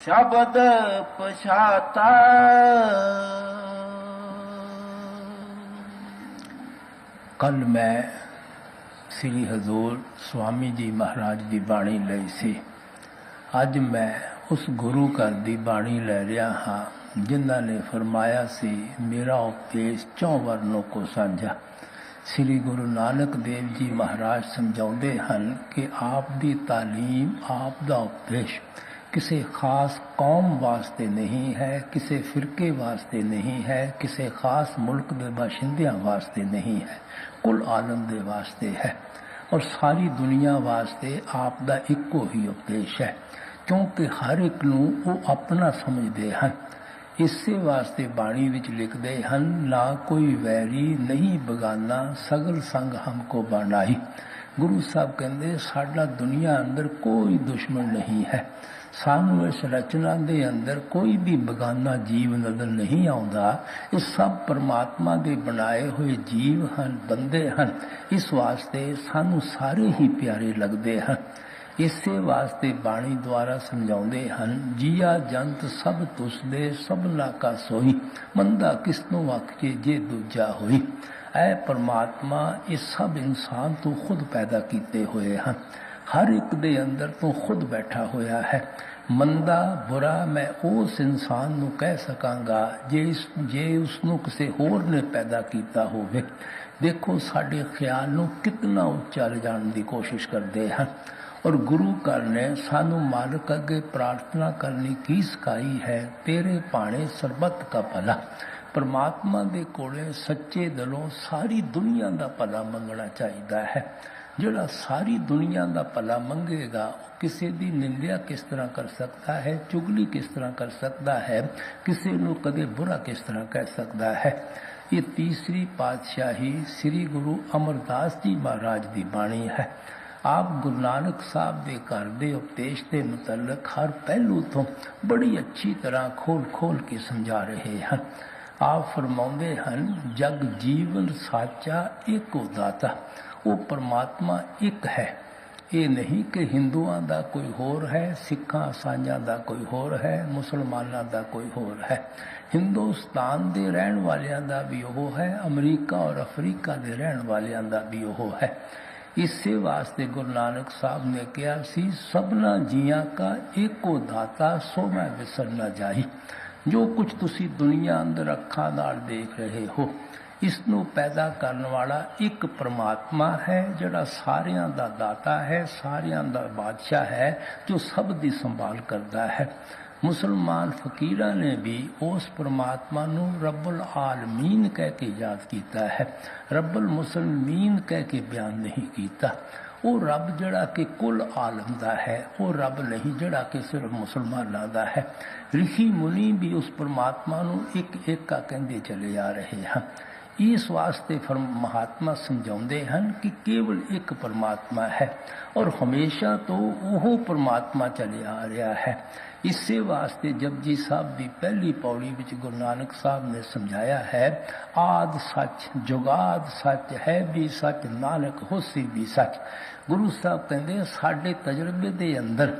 ਸ਼ਬਦ ਪਛਾਤਾ ਕੱਲ ਮੈਂ ਸ੍ਰੀ ਹਜ਼ੂਰ ਸਵਾਮੀ ਜੀ ਮਹਾਰਾਜ ਦੀ ਬਾਣੀ ਲਈ ਸੀ ਅੱਜ ਮੈਂ ਉਸ ਗੁਰੂ ਘਰ ਦੀ ਬਾਣੀ ਲੈ ਰਿਹਾ ਹਾਂ ਜਿਨ੍ਹਾਂ ਨੇ ਫਰਮਾਇਆ ਸੀ ਮੇਰਾ ਉਪਦੇਸ਼ ਚੌ ਵਰਨੋਂ ਕੋ ਸਾਂਝਾ ਸ੍ਰੀ ਗੁਰੂ ਨਾਨਕ ਦੇਵ ਜੀ ਮਹਾਰਾਜ ਸਮਝਾਉਂਦੇ ਹਨ ਕਿ ਆਪ ਦੀ ਤਾਲੀਮ ਆਪ ਦਾ ਉਪਦੇਸ਼ ਕਿਸੇ ਖਾਸ ਕੌਮ ਵਾਸਤੇ ਨਹੀਂ ਹੈ ਕਿਸੇ ਫਿਰਕੇ ਵਾਸਤੇ ਨਹੀਂ ਹੈ ਕਿਸੇ ਖਾਸ ਮੁਲਕ ਦੇ ਬਾਸ਼ਿੰਦਿਆਂ ਵਾਸਤੇ ਨਹੀਂ ਹੈ ਕੁੱਲ ਆਲਮ ਦੇ ਵਾਸਤੇ ਹੈ ਔਰ ਸਾਰੀ ਦੁਨੀਆ ਵਾਸਤੇ ਆਪ ਦਾ ਇੱਕੋ ਹੀ ਉਪਦੇਸ਼ ਹੈ ਕਿਉਂਕਿ ਹਰ ਇੱਕ ਨੂੰ ਉਹ ਆਪਣਾ ਸਮਝਦੇ ਹਨ ਇਸੇ ਵਾਸਤੇ ਬਾਣੀ ਵਿੱਚ ਲਿਖਦੇ ਹਨ ਨਾ ਕੋਈ ਵੈਰੀ ਨਹੀਂ ਬਗਾਨਾ ਸਗਲ ਸੰਗ ਹਮਕੋ ਬਣਾਈ ਗੁਰੂ ਸਾਹਿਬ ਕਹਿੰਦੇ ਸਾਡਾ ਦੁਨੀਆ ਅੰਦਰ ਕੋਈ ਦੁਸ਼ਮਣ ਨਹੀਂ ਹੈ ਸਾਨੂੰ ਇਸ ਰਚਨਾ ਦੇ ਅੰਦਰ ਕੋਈ ਵੀ ਬਗਾਨਾ ਜੀਵ ਨਜ਼ਰ ਨਹੀਂ ਆਉਂਦਾ। ਇਹ ਸਭ ਪਰਮਾਤਮਾ ਦੇ ਬਣਾਏ ਹੋਏ ਜੀਵ ਹਨ, ਬੰਦੇ ਹਨ। ਇਸ ਵਾਸਤੇ ਸਾਨੂੰ ਸਾਰੇ ਹੀ ਪਿਆਰੇ ਲੱਗਦੇ ਹਨ। ਇਸੇ ਵਾਸਤੇ ਬਾਣੀ ਦੁਆਰਾ ਸਮਝਾਉਂਦੇ ਹਨ, ਜੀਆ ਜੰਤ ਸਭ ਤੁਸ ਦੇ ਸਭਨਾ ਕਾ ਸੋਈ। ਮੰਦਾ ਕਿਸ ਨੂੰ ਆਖੇ ਜੇ ਦੂਜਾ ਹੋਈ। ਐ ਪਰਮਾਤਮਾ ਇਹ ਸਭ ਇਨਸਾਨ ਤੋਂ ਖੁਦ ਪੈਦਾ ਕੀਤੇ ਹੋਏ ਹਨ। ਹਰ ਇੱਕ ਦੇ ਅੰਦਰ ਤੋਂ ਖੁਦ ਬੈਠਾ ਹੋਇਆ ਹੈ। ਮੰਦਾ, ਬੁਰਾ ਮੈਂ ਉਸ ਇਨਸਾਨ ਨੂੰ ਕਹਿ ਸਕਾਂਗਾ ਜੇ ਇਸ ਜੇ ਉਸ ਨੂੰ ਕਿਸੇ ਹੋਰ ਨੇ ਪੈਦਾ ਕੀਤਾ ਹੋਵੇ। ਦੇਖੋ, ਸਾਡੇ ਖਿਆਲ ਨੂੰ ਕਿੰਨਾ ਉੱਚਾ ਲਿਜਾਣ ਦੀ ਕੋਸ਼ਿਸ਼ ਕਰਦੇ ਹਨ ਔਰ ਗੁਰੂ ਘਰ ਨੇ ਸਾਨੂੰ ਮਾਲਕ ਅੱਗੇ ਪ੍ਰਾਰਥਨਾ ਕਰਨੀ ਕੀ ਸਿਖਾਈ ਹੈ? ਤੇਰੇ ਭਾਣੇ ਸਰਬੱਤ ਕਾ ਭਲਾ। ਪਰਮਾਤਮਾ ਦੇ ਕੋਲੇ ਸੱਚੇ ਦਿਲੋਂ ਸਾਰੀ ਦੁਨੀਆ ਦਾ ਭਲਾ ਮੰਗਣਾ ਚਾਹੀਦਾ ਹੈ। ਜਿਹੜਾ ਸਾਰੀ ਦੁਨੀਆ ਦਾ ਭਲਾ ਮੰਗੇਗਾ ਕਿਸੇ ਦੀ ਨਿੰਦਿਆ ਕਿਸ ਤਰ੍ਹਾਂ ਕਰ ਸਕਦਾ ਹੈ, ਚੁਗਲੀ ਕਿਸ ਤਰ੍ਹਾਂ ਕਰ ਸਕਦਾ ਹੈ, ਕਿਸੇ ਨੂੰ ਕਦੇ ਬੁਰਾ ਕਿਸ ਤਰ੍ਹਾਂ ਕਹਿ ਸਕਦਾ ਹੈ। ਇਹ ਤੀਸਰੀ ਪਾਤਸ਼ਾਹੀ ਸ੍ਰੀ ਗੁਰੂ ਅਮਰਦਾਸ ਜੀ ਮਹਾਰਾਜ ਦੀ ਬਾਣੀ ਹੈ। ਆਪ ਗੁਰੂ ਨਾਨਕ ਸਾਹਿਬ ਦੇ ਘਰ ਦੇ ਉਪਦੇਸ਼ ਦੇ ਮੁਤਲਕ ਹਰ ਪਹਿਲੂ ਤੋਂ ਬੜੀ ਅੱਛੀ ਤਰ੍ਹਾਂ ਖੋਲ ਖੋਲ ਕੇ ਸਮਝਾ ਰਹੇ ਹਨ। ਆਪ ਫਰਮਾਉਂਦੇ ਹਨ, ਜਗ ਜੀਵਨ ਸਾਚਾ ਏਕੋ ਦਾਤਾ। ਉਹ ਪਰਮਾਤਮਾ ਇੱਕ ਹੈ। ਇਹ ਨਹੀਂ ਕਿ ਹਿੰਦੂਆਂ ਦਾ ਕੋਈ ਹੋਰ ਹੈ, ਸਿੱਖਾਂ ਇਸਾਈਆਂ ਦਾ ਕੋਈ ਹੋਰ ਹੈ, ਮੁਸਲਮਾਨਾਂ ਦਾ ਕੋਈ ਹੋਰ ਹੈ। ਹਿੰਦੁਸਤਾਨ ਦੇ ਰਹਿਣ ਵਾਲਿਆਂ ਦਾ ਵੀ ਉਹ ਹੈ, ਅਮਰੀਕਾ ਔਰ ਅਫਰੀਕਾ ਦੇ ਰਹਿਣ ਵਾਲਿਆਂ ਦਾ ਵੀ ਉਹ ਹੈ। ਇਸੇ ਵਾਸਤੇ ਗੁਰੂ ਨਾਨਕ ਸਾਹਿਬ ਨੇ ਕਿਹਾ ਸੀ, ਸਭਨਾ ਜੀਆਂ ਕਾ ਏਕੋ ਦਾਤਾ, ਸੋ ਮੈਂ ਵਿਸਰ ਨਾ ਜਾਈ। ਜੋ ਕੁਝ ਤੁਸੀਂ ਦੁਨੀਆ ਅੰਦਰ ਅੱਖਾਂ ਨਾਲ ਦੇਖ ਰਹੇ ਹੋ ਇਸ ਨੂੰ ਪੈਦਾ ਕਰਨ ਵਾਲਾ ਇੱਕ ਪ੍ਰਮਾਤਮਾ ਹੈ, ਜਿਹੜਾ ਸਾਰਿਆਂ ਦਾ ਦਾਤਾ ਹੈ, ਸਾਰਿਆਂ ਦਾ ਬਾਦਸ਼ਾਹ ਹੈ, ਜੋ ਸਭ ਦੀ ਸੰਭਾਲ ਕਰਦਾ ਹੈ। ਮੁਸਲਮਾਨ ਫਕੀਰਾਂ ਨੇ ਵੀ ਉਸ ਪਰਮਾਤਮਾ ਨੂੰ ਰੱਬੁਲ ਆਲਮੀਨ ਕਹਿ ਕੇ ਯਾਦ ਕੀਤਾ ਹੈ। ਰੱਬੁਲ ਮੁਸਲਮੀਨ ਕਹਿ ਕੇ ਬਿਆਨ ਨਹੀਂ ਕੀਤਾ। ਉਹ ਰੱਬ ਜਿਹੜਾ ਕਿ ਕੁੱਲ ਆਲਮ ਦਾ ਹੈ, ਉਹ ਰੱਬ ਨਹੀਂ ਜਿਹੜਾ ਕਿ ਸਿਰਫ ਮੁਸਲਮਾਨਾਂ ਦਾ ਹੈ। ਰਿਸ਼ੀ ਮੁਨੀ ਵੀ ਉਸ ਪਰਮਾਤਮਾ ਨੂੰ ਇੱਕ ਇੱਕ ਕਹਿੰਦੇ ਚਲੇ ਆ ਰਹੇ ਹਨ। ਇਸ ਵਾਸਤੇ ਫਰਮ ਮਹਾਤਮਾ ਸਮਝਾਉਂਦੇ ਹਨ ਕਿ ਕੇਵਲ ਇੱਕ ਪਰਮਾਤਮਾ ਹੈ ਔਰ ਹਮੇਸ਼ਾ ਤੋਂ ਉਹ ਪਰਮਾਤਮਾ ਚਲੇ ਆ ਰਿਹਾ ਹੈ। ਇਸੇ ਵਾਸਤੇ ਜਪਜੀ ਸਾਹਿਬ ਦੀ ਪਹਿਲੀ ਪੌੜੀ ਵਿੱਚ ਗੁਰੂ ਨਾਨਕ ਸਾਹਿਬ ਨੇ ਸਮਝਾਇਆ ਹੈ, ਆਦ ਸੱਚ, ਜੁਗਾਦ ਸੱਚ, ਹੈ ਵੀ ਸੱਚ, ਨਾਨਕ ਹੋਸੀ ਵੀ ਸੱਚ। ਗੁਰੂ ਸਾਹਿਬ ਕਹਿੰਦੇ ਸਾਡੇ ਤਜਰਬੇ ਦੇ ਅੰਦਰ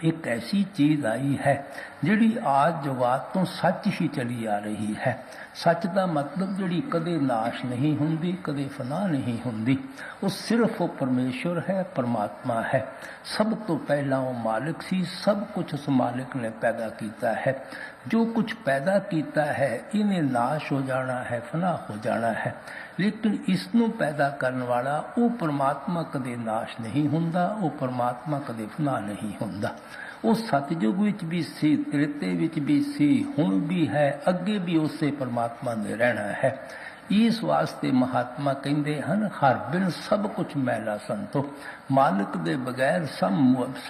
ਇੱਕ ਐਸੀ ਚੀਜ਼ ਆਈ ਹੈ ਜਿਹੜੀ ਆਜ ਜੁਗਾਤ ਤੋਂ ਸੱਚ ਹੀ ਚਲੀ ਆ ਰਹੀ ਹੈ। ਸੱਚ ਦਾ ਮਤਲਬ ਜਿਹੜੀ ਕਦੇ ਨਾਸ਼ ਨਹੀਂ ਹੁੰਦੀ, ਕਦੇ ਫਨਾ ਨਹੀਂ ਹੁੰਦੀ। ਉਹ ਸਿਰਫ ਉਹ ਪਰਮੇਸ਼ਵਰ ਹੈ, ਪਰਮਾਤਮਾ ਹੈ। ਸਭ ਤੋਂ ਪਹਿਲਾਂ ਉਹ ਮਾਲਕ ਸੀ, ਸਭ ਕੁਝ ਉਸ ਮਾਲਕ ਨੇ ਪੈਦਾ ਕੀਤਾ ਹੈ। ਜੋ ਕੁਝ ਪੈਦਾ ਕੀਤਾ ਹੈ, ਇਹਨੇ ਨਾਸ਼ ਹੋ ਜਾਣਾ ਹੈ ਫਨਾ ਹੋ ਜਾਣਾ ਹੈ। ਲੇਕਿਨ ਇਸ ਨੂੰ ਪੈਦਾ ਕਰਨ ਵਾਲਾ ਉਹ ਪਰਮਾਤਮਾ ਕਦੇ ਨਾਸ਼ ਨਹੀਂ ਹੁੰਦਾ, ਉਹ ਪਰਮਾਤਮਾ ਕਦੇ ਫਨਾ ਨਹੀਂ ਹੁੰਦਾ। ਉਹ ਸਤਜੁਗ ਵਿੱਚ ਵੀ ਸੀ, ਤ੍ਰੇਤੇ ਵਿੱਚ ਵੀ ਸੀ, ਹੁਣ ਵੀ ਹੈ, ਅੱਗੇ ਵੀ ਉਸੇ ਪਰਮਾਤਮਾ ਨੇ ਰਹਿਣਾ ਹੈ। ਇਸ ਵਾਸਤੇ ਮਹਾਤਮਾ ਕਹਿੰਦੇ ਹਨ, ਹਰ ਬਿਨ ਸਭ ਕੁਝ ਮੈਲਾ ਸੰਤੋ। ਮਾਲਕ ਦੇ ਬਗੈਰ ਸਭ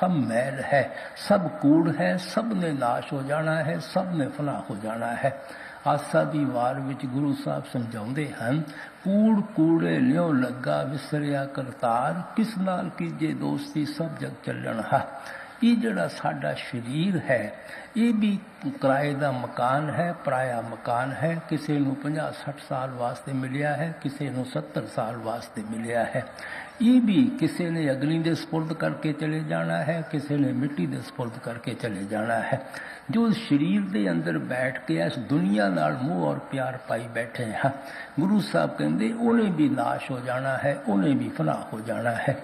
ਸਭ ਮੈਲ ਹੈ, ਸਭ ਕੂੜ ਹੈ, ਸਭ ਨੇ ਨਾਸ਼ ਹੋ ਜਾਣਾ ਹੈ, ਸਭ ਨੇ ਫਨਾ ਹੋ ਜਾਣਾ ਹੈ। ਆਸਾ ਦੀ ਵਾਰ ਵਿੱਚ ਗੁਰੂ ਸਾਹਿਬ ਸਮਝਾਉਂਦੇ ਹਨ, ਕੂੜ ਕੂੜੇ ਲਿਓ ਲੱਗਾ ਵਿਸਰਿਆ ਕਰਤਾਰ, ਕਿਸ ਨਾਲ ਕੀਜੇ ਦੋਸਤੀ ਸਭ ਜਗ ਚੱਲਣ ਹੈ। ਇਹ ਜਿਹੜਾ ਸਾਡਾ ਸਰੀਰ ਹੈ, ਇਹ ਵੀ ਕਿਰਾਏ ਦਾ ਮਕਾਨ ਹੈ, ਪਰਾਇਆ ਮਕਾਨ ਹੈ, ਕਿਸੇ ਨੂੰ 50 60 ਸਾਲ ਵਾਸਤੇ ਮਿਲਿਆ ਹੈ, ਕਿਸੇ ਨੂੰ 70 ਸਾਲ ਵਾਸਤੇ ਮਿਲਿਆ ਹੈ। ਇਹ ਵੀ ਕਿਸੇ ਨੇ ਅਗਨੀ ਦੇ ਸਪੁਰਦ ਕਰਕੇ ਚਲੇ ਜਾਣਾ ਹੈ, ਕਿਸੇ ਨੇ ਮਿੱਟੀ ਦੇ ਸਪੁਰਦ ਕਰਕੇ ਚਲੇ ਜਾਣਾ ਹੈ। ਜੋ ਸਰੀਰ ਦੇ ਅੰਦਰ ਬੈਠ ਕੇ ਇਸ ਦੁਨੀਆ ਨਾਲ ਮੋਹ ਔਰ ਪਿਆਰ ਪਾਈ ਬੈਠੇ ਹਾਂ, ਗੁਰੂ ਸਾਹਿਬ ਕਹਿੰਦੇ, ਉਹਨੇ ਵੀ ਨਾਸ਼ ਹੋ ਜਾਣਾ ਹੈ, ਉਹਨੇ ਵੀ ਫਨਾ ਹੋ ਜਾਣਾ ਹੈ।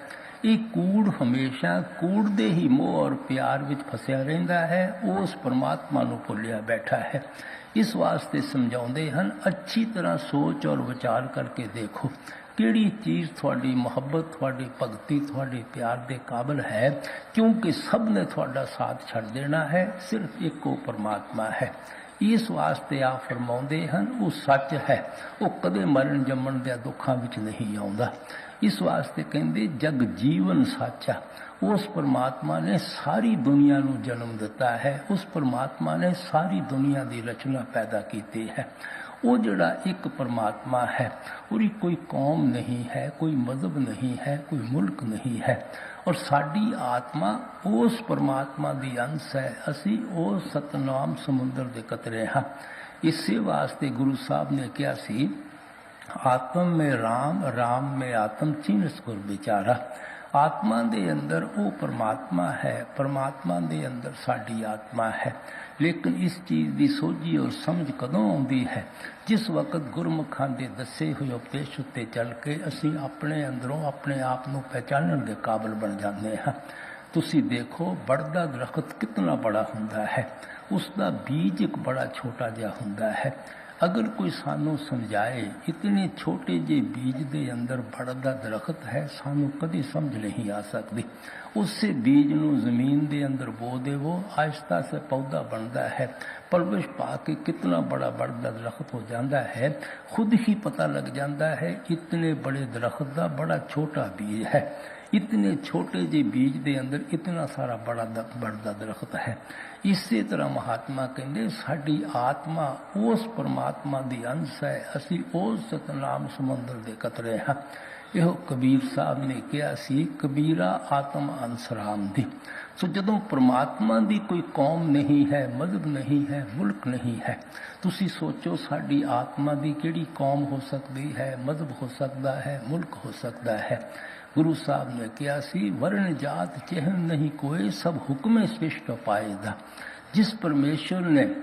ਇਹ ਕੂੜ ਹਮੇਸ਼ਾ ਕੂੜ ਦੇ ਹੀ ਮੋਹ ਔਰ ਪਿਆਰ ਵਿੱਚ ਫਸਿਆ ਰਹਿੰਦਾ ਹੈ, ਉਸ ਪਰਮਾਤਮਾ ਨੂੰ ਭੁੱਲਿਆ ਬੈਠਾ ਹੈ। ਇਸ ਵਾਸਤੇ ਸਮਝਾਉਂਦੇ ਹਨ, ਅੱਛੀ ਤਰ੍ਹਾਂ ਸੋਚ ਔਰ ਵਿਚਾਰ ਕਰਕੇ ਦੇਖੋ, ਕਿਹੜੀ ਚੀਜ਼ ਤੁਹਾਡੀ ਮੁਹੱਬਤ, ਤੁਹਾਡੀ ਭਗਤੀ, ਤੁਹਾਡੇ ਪਿਆਰ ਦੇ ਕਾਬਲ ਹੈ, ਕਿਉਂਕਿ ਸਭ ਨੇ ਤੁਹਾਡਾ ਸਾਥ ਛੱਡ ਦੇਣਾ ਹੈ, ਸਿਰਫ ਇੱਕੋ ਪਰਮਾਤਮਾ ਹੈ। ਇਸ ਵਾਸਤੇ ਆ ਫਰਮਾਉਂਦੇ ਹਨ, ਉਹ ਸੱਚ ਹੈ, ਉਹ ਕਦੇ ਮਰਨ ਜੰਮਣ ਦੇ ਦੁੱਖਾਂ ਵਿੱਚ ਨਹੀਂ ਆਉਂਦਾ। ਇਸ ਵਾਸਤੇ ਕਹਿੰਦੇ, ਜਗ ਜੀਵਨ ਸਾਚਾ। ਉਸ ਪਰਮਾਤਮਾ ਨੇ ਸਾਰੀ ਦੁਨੀਆ ਨੂੰ ਜਨਮ ਦਿੱਤਾ ਹੈ। ਉਸ ਪਰਮਾਤਮਾ ਨੇ ਸਾਰੀ ਦੁਨੀਆ ਦੀ ਰਚਨਾ ਪੈਦਾ ਕੀਤੀ ਹੈ। ਉਹ ਜਿਹੜਾ ਇੱਕ ਪਰਮਾਤਮਾ ਹੈ, ਉਹਦੀ ਕੋਈ ਕੌਮ ਨਹੀਂ ਹੈ, ਕੋਈ ਮਜ਼ਹਬ ਨਹੀਂ ਹੈ, ਕੋਈ ਮੁਲਕ ਨਹੀਂ ਹੈ। ਔਰ ਸਾਡੀ ਆਤਮਾ ਉਸ ਪਰਮਾਤਮਾ ਦੀ ਅੰਸ਼ ਹੈ। ਅਸੀਂ ਉਹ ਸਤਨਾਮ ਸਮੁੰਦਰ ਦੇ ਕਤਰੇ ਹਾਂ। ਇਸੇ ਵਾਸਤੇ ਗੁਰੂ ਸਾਹਿਬ ਨੇ ਕਿਹਾ ਸੀ ਆਤਮ ਮੇ ਰਾਮ ਰਾਮ ਮੇ ਆਤਮ ਚੀਨਸ ਗੁਰ ਵਿਚਾਰਾ। ਆਤਮਾ ਦੇ ਅੰਦਰ ਉਹ ਪਰਮਾਤਮਾ ਹੈ, ਪਰਮਾਤਮਾ ਦੇ ਅੰਦਰ ਸਾਡੀ ਆਤਮਾ ਹੈ। ਲੇਕਿਨ ਇਸ ਚੀਜ਼ ਦੀ ਸੋਝੀ ਔਰ ਸਮਝ ਕਦੋਂ ਆਉਂਦੀ ਹੈ? ਜਿਸ ਵਕਤ ਗੁਰਮੁਖਾਂ ਦੇ ਦੱਸੇ ਹੋਏ ਉਪਦੇਸ਼ ਉੱਤੇ ਚੱਲ ਕੇ ਅਸੀਂ ਆਪਣੇ ਅੰਦਰੋਂ ਆਪਣੇ ਆਪ ਨੂੰ ਪਹਿਚਾਨਣ ਦੇ ਕਾਬਿਲ ਬਣ ਜਾਂਦੇ ਹਾਂ। ਤੁਸੀਂ ਦੇਖੋ, ਬੜਦਾ ਦਰਖਤ ਕਿੰਨਾ ਬੜਾ ਹੁੰਦਾ ਹੈ। ਉਸ ਦਾ ਬੀਜ ਇੱਕ ਬੜਾ ਛੋਟਾ ਜਿਹਾ ਹੁੰਦਾ ਹੈ। ਅਗਰ ਕੋਈ ਸਾਨੂੰ ਸਮਝਾਏ, ਇਤਨੇ ਛੋਟੇ ਜਿਹੇ ਬੀਜ ਦੇ ਅੰਦਰ ਬੜਦਾ ਦਰਖਤ ਹੈ, ਸਾਨੂੰ ਕਦੇ ਸਮਝ ਨਹੀਂ ਆ ਸਕਦੀ। ਉਸੇ ਬੀਜ ਨੂੰ ਜ਼ਮੀਨ ਦੇ ਅੰਦਰ ਬੋ ਦੇਵੋ, ਆਹਿਸਤਾ ਸੇ ਪੌਦਾ ਬਣਦਾ ਹੈ ਪਰਵਿਸ਼ ਪਾ ਕੇ ਕਿਤਨਾ ਬੜਾ ਬੜਦਾ ਦਰਖਤ ਹੋ ਜਾਂਦਾ ਹੈ, ਖੁਦ ਹੀ ਪਤਾ ਲੱਗ ਜਾਂਦਾ ਹੈ, ਇਤਨੇ ਬੜੇ ਦਰਖਤ ਦਾ ਬੜਾ ਛੋਟਾ ਬੀਜ ਹੈ। ਇਤਨੇ ਛੋਟੇ ਜਿਹੇ ਬੀਜ ਦੇ ਅੰਦਰ ਇਤਨਾ ਸਾਰਾ ਬੜਾ ਬੜਦਾ ਦਰਖਤ ਹੈ ਇਸੇ ਤਰ੍ਹਾਂ ਮਹਾਤਮਾ ਕਹਿੰਦੇ ਸਾਡੀ ਆਤਮਾ ਉਸ ਪਰਮਾਤਮਾ ਦੀ ਅੰਸ਼ ਹੈ ਅਸੀਂ ਉਸ ਸਤਨਾਮ ਸਮੁੰਦਰ ਦੇ ਕਤਰੇ ਹਾਂ ਇਹੋ ਕਬੀਰ ਸਾਹਿਬ ਨੇ ਕਿਹਾ ਸੀ ਕਬੀਰਾ ਆਤਮ ਅੰਸਰਾਮ ਦੀ ਸੋ ਜਦੋਂ ਪਰਮਾਤਮਾ ਦੀ ਕੋਈ ਕੌਮ ਨਹੀਂ ਹੈ ਮਜ਼ਹਬ ਨਹੀਂ ਹੈ ਮੁਲਕ ਨਹੀਂ ਹੈ ਤੁਸੀਂ ਸੋਚੋ ਸਾਡੀ ਆਤਮਾ ਦੀ ਕਿਹੜੀ ਕੌਮ ਹੋ ਸਕਦੀ ਹੈ ਮਜ਼ਹਬ ਹੋ ਸਕਦਾ ਹੈ ਮੁਲਕ ਹੋ ਸਕਦਾ ਹੈ ਗੁਰੂ ਸਾਹਿਬ ਨੇ ਕਿਹਾ ਸੀ, ਵਰਣ ਜਾਤ ਚਿਹਨ ਨਹੀਂ ਕੋਈ ਸਭ ਹੁਕਮੇ ਸ੍ਰਿਸ਼ਟ ਪਾਏਦਾ ਜਿਸ ਪਰਮੇਸ਼ਰ ਨੇ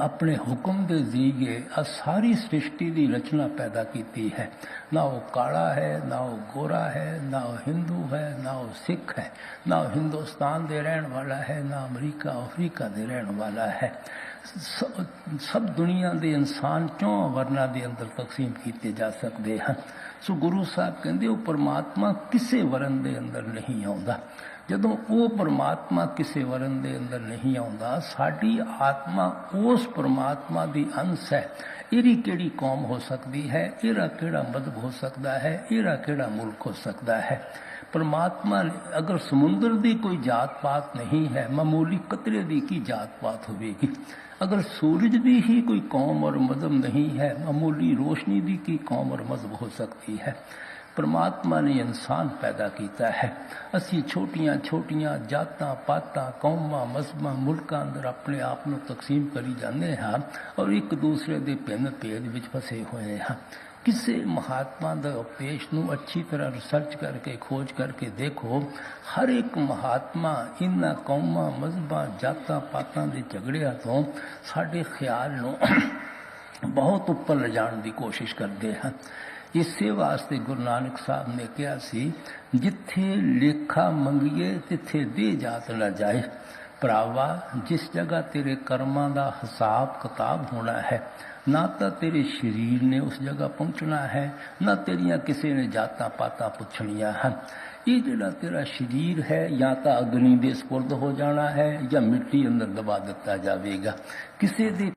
ਆਪਣੇ ਹੁਕਮ ਦੇ ਜ਼ਰੀਏ ਆ ਸਾਰੀ ਸ੍ਰਿਸ਼ਟੀ ਦੀ ਰਚਨਾ ਪੈਦਾ ਕੀਤੀ ਹੈ। ਨਾ ਉਹ ਕਾਲਾ ਹੈ, ਨਾ ਉਹ ਗੋਰਾ ਹੈ, ਨਾ ਉਹ ਹਿੰਦੂ ਹੈ, ਨਾ ਉਹ ਸਿੱਖ ਹੈ, ਨਾ ਉਹ ਹਿੰਦੁਸਤਾਨ ਦੇ ਰਹਿਣ ਵਾਲਾ ਹੈ, ਨਾ ਅਮਰੀਕਾ, ਅਫਰੀਕਾ ਦੇ ਰਹਿਣ ਵਾਲਾ ਹੈ। ਸਭ ਦੁਨੀਆ ਦੇ ਇਨਸਾਨ ਚੋਂ ਵਰਨਾ ਦੇ ਅੰਦਰ ਤਕਸੀਮ ਕੀਤੇ ਜਾ ਸਕਦੇ ਹਨ। ਸੋ ਗੁਰੂ ਸਾਹਿਬ ਕਹਿੰਦੇ, ਉਹ ਪਰਮਾਤਮਾ ਕਿਸੇ ਵਰਨ ਦੇ ਅੰਦਰ ਨਹੀਂ ਆਉਂਦਾ। ਜਦੋਂ ਉਹ ਪਰਮਾਤਮਾ ਕਿਸੇ ਵਰਨ ਦੇ ਅੰਦਰ ਨਹੀਂ ਆਉਂਦਾ, ਸਾਡੀ ਆਤਮਾ ਉਸ ਪਰਮਾਤਮਾ ਦੀ ਅੰਸ਼ ਹੈ। ਇਹਦੀ ਕਿਹੜੀ ਕੌਮ ਹੋ ਸਕਦੀ ਹੈ? ਇਹਦਾ ਕਿਹੜਾ ਮਦਬ ਹੋ ਸਕਦਾ ਹੈ? ਇਹਦਾ ਕਿਹੜਾ ਮੁਲਕ ਹੋ ਸਕਦਾ ਹੈ? ਪਰਮਾਤਮਾ ਅਗਰ ਸਮੁੰਦਰ ਦੀ ਕੋਈ ਜਾਤ ਪਾਤ ਨਹੀਂ ਹੈ, ਮਾਮੂਲੀ ਕਤਰੇ ਦੀ ਕੀ ਜਾਤ ਪਾਤ ਹੋਵੇਗੀ? ਅਗਰ ਸੂਰਜ ਦੀ ਹੀ ਕੋਈ ਕੌਮ ਔਰ ਮਜ਼ਹਬ ਨਹੀਂ ਹੈ, ਮਾਮੂਲੀ ਰੋਸ਼ਨੀ ਦੀ ਕੀ ਕੌਮ ਔਰ ਮਜ਼ਹਬ ਹੋ ਸਕਦੀ ਹੈ? ਪਰਮਾਤਮਾ ਨੇ ਇਨਸਾਨ ਪੈਦਾ ਕੀਤਾ ਹੈ। ਅਸੀਂ ਛੋਟੀਆਂ ਛੋਟੀਆਂ ਜਾਤਾਂ, ਪਾਤਾਂ, ਕੌਮਾਂ, ਮਜ਼ਹਬਾਂ, ਮੁਲਕਾਂ ਅੰਦਰ ਆਪਣੇ ਆਪ ਨੂੰ ਤਕਸੀਮ ਕਰੀ ਜਾਂਦੇ ਹਾਂ ਔਰ ਇੱਕ ਦੂਸਰੇ ਦੇ ਭਿੰਨ ਭੇਦ ਵਿੱਚ ਫਸੇ ਹੋਏ ਹਾਂ। ਕਿਸੇ ਮਹਾਤਮਾ ਦਾ ਉਪਦੇਸ਼ ਨੂੰ ਅੱਛੀ ਤਰ੍ਹਾਂ ਰਿਸਰਚ ਕਰਕੇ, ਖੋਜ ਕਰਕੇ ਦੇਖੋ, ਹਰ ਇੱਕ ਮਹਾਤਮਾ ਇਹਨਾਂ ਕੌਮਾਂ ਮਜ਼ਬਾਂ ਜਾਤਾਂ, ਪਾਤਾਂ ਦੇ ਝਗੜਿਆਂ ਤੋਂ ਸਾਡੇ ਖਿਆਲ ਨੂੰ ਬਹੁਤ ਉੱਪਰ ਲਿਜਾਣ ਦੀ ਕੋਸ਼ਿਸ਼ ਕਰਦੇ ਹਨ ਇਸੇ ਵਾਸਤੇ ਗੁਰੂ ਨਾਨਕ ਸਾਹਿਬ ਨੇ ਕਿਹਾ ਸੀ, ਜਿੱਥੇ ਲੇਖਾ ਮੰਗੀਏ, ਤਿੱਥੇ ਦੇ ਜਾਤ ਨਾ ਜਾਏ। ਭਰਾਵਾ, ਜਿਸ ਜਗ੍ਹਾ ਤੇਰੇ ਕਰਮਾਂ ਦਾ ਹਿਸਾਬ ਕਿਤਾਬ ਹੋਣਾ ਹੈ, ਨਾ ਤਾਂ ਤੇਰੇ ਸਰੀਰ ਨੇ ਉਸ ਜਗ੍ਹਾ ਪਹੁੰਚਣਾ ਹੈ, ਨਾ ਤੇਰੀਆਂ ਕਿਸੇ ਨੇ ਜਾਤਾਂ ਪਾਤਾਂ ਪੁੱਛਣੀਆਂ ਹਨ। ਇਹ ਜਿਹੜਾ ਤੇਰਾ ਸਰੀਰ ਹੈ, ਜਾਂ ਤਾਂ ਅਗਨੀ ਦੇ ਸਪੁਰਦ ਹੋ ਜਾਣਾ ਹੈ, ਜਾਂ ਮਿੱਟੀ ਅੰਦਰ ਦਬਾ ਦਿੱਤਾ ਜਾਵੇਗਾ। ਕਿਸੇ ਦੇ